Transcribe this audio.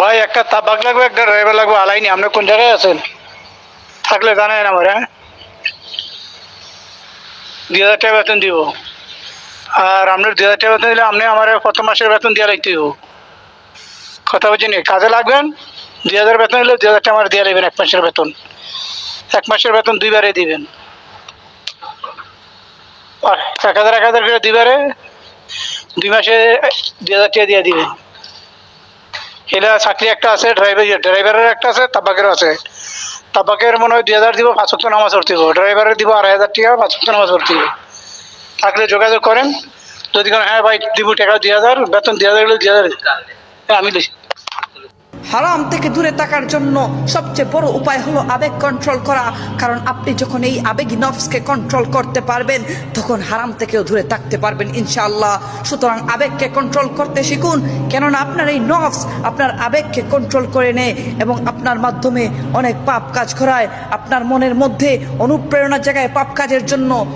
ভাই, একটা তাবাক লাগবে, একটা ড্রাইভার লাগবে, আলাইনি। আপনি কোন জায়গায় আছেন? থাকলে জানেন আমার হ্যাঁ? দুই হাজার টাকা বেতন দিব। আর আপনার দুই হাজার টাকা বেতন দিলে আপনি আমার প্রথম মাসের বেতন দিয়ে লাগতে দিব কথা বলছি নি? কাজে লাগবেন, দুই হাজার বেতন দিলে দুই হাজার টাকা আমার দিয়ে লাগবেন এক মাসের বেতন। এক মাসের বেতন দুইবারে দিবেন। এক হাজার এক হাজার করে দুইবারে, দুই মাসে দুই হাজার টাকা দিয়ে দিবেন। এটা চাকরি একটা আছে ড্রাইভার ড্রাইভারের একটা আছে, তাবাকেরও আছে। তাবাকের মনে হয় দুই হাজার দিব, পাঁচ সপ্তাহ নামাজ ভর্তি ড্রাইভারের দিব আড়াই হাজার টাকা, পাঁচ সপ্তাহ নামাজ ভর্তি থাকলে যোগাযোগ করেন। যদি কোনো হ্যাঁ ভাই, দিব টাকা দুই হাজার, বেতন দুই হাজার দুই হাজার। আমি দিছি হারাম থেকে দূরে থাকার জন্য সবচেয়ে বড় উপায় হলো আবেগ কন্ট্রোল করা। কারণ আপনি যখন এই আবেগী নফসকে কন্ট্রোল করতে পারবেন, তখন হারাম থেকেও দূরে থাকতে পারবেন ইনশাআল্লাহ। সুতরাং আবেগকে কন্ট্রোল করতে শিখুন, কেননা আপনার এই নফস আপনার আবেগকে কন্ট্রোল করে নেয় এবং আপনার মাধ্যমে অনেক পাপ কাজ করায়। আপনার মনের মধ্যে অনুপ্রেরণার জায়গায় পাপ কাজের জন্য